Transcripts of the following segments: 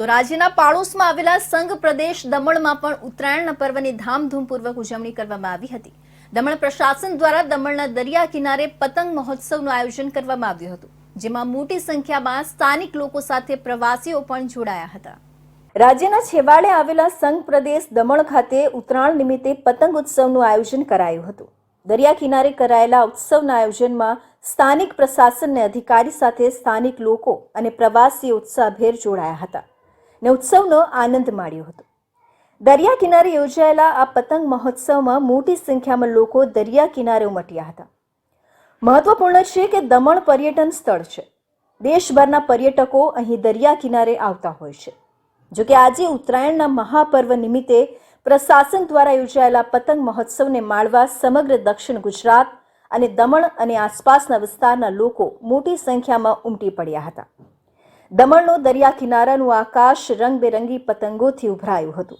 તો રાજ્યના પાડોશમાં આવેલા સંઘ પ્રદેશ દમણમાં પણ ઉત્તરાયણના પર્વની ધામધૂમપૂર્વક ઉજવણી કરવામાં આવી હતી. દમણ પ્રશાસન દ્વારા દમણના દરિયા કિનારે પતંગ મહોત્સવનું આયોજન કરવામાં આવ્યું હતું, જેમાં મોટી સંખ્યામાં સ્થાનિક લોકો સાથે પ્રવાસીઓ પણ જોડાયા હતા. રાજ્યના છેવાડે આવેલા સંઘ પ્રદેશ દમણ ખાતે ઉત્તરાયણ નિમિત્તે પતંગ ઉત્સવનું આયોજન કરાયું હતું. દરિયા કિનારે કરાયેલા ઉત્સવના આયોજનમાં સ્થાનિક પ્રશાસનને અધિકારી સાથે સ્થાનિક લોકો અને પ્રવાસી ઉત્સાહભેર જોડાયા હતા. ને ઉત્સવનો આનંદ માણ્યો હતો. દરિયા કિનારે યોજાયેલા આ પતંગ મહોત્સવમાં મોટી સંખ્યામાં લોકો દરિયા કિનારે ઉમટ્યા હતા. મહત્વપૂર્ણ છે કે દમણ પર્યટન સ્થળ છે. દેશભરના પર્યટકો અહીં દરિયા કિનારે આવતા હોય છે. જોકે આજે ઉત્તરાયણના મહાપર્વ નિમિત્તે પ્રશાસન દ્વારા યોજાયેલા પતંગ મહોત્સવને માણવા સમગ્ર દક્ષિણ ગુજરાત અને દમણ અને આસપાસના વિસ્તારના લોકો મોટી સંખ્યામાં ઉમટી પડ્યા હતા. દમણનો દરિયા કિનારાનું આકાશ રંગબેરંગી પતંગોથી ઉભરાયું હતું.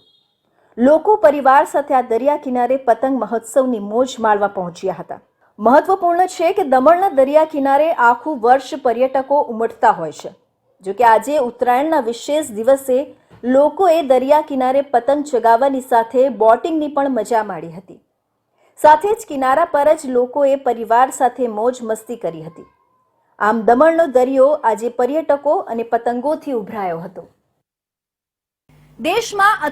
લોકો પરિવાર સાથે આ દરિયા કિનારે પતંગ મહોત્સવની મોજ માણવા પહોંચ્યા હતા. મહત્વપૂર્ણ છે કે દમણના દરિયા કિનારે આખું વર્ષ પર્યટકો ઉમટતા હોય છે. જોકે આજે ઉત્તરાયણના વિશેષ દિવસે લોકોએ દરિયા કિનારે પતંગ ચગાવવાની સાથે બોટિંગની પણ મજા માણી હતી. સાથે જ કિનારા પર જ લોકોએ પરિવાર સાથે મોજ મસ્તી કરી હતી. આમ દમણનો દરિયો આજે પર્યટકો અને પતંગોથી ઉભરાયો હતો. દેશમાં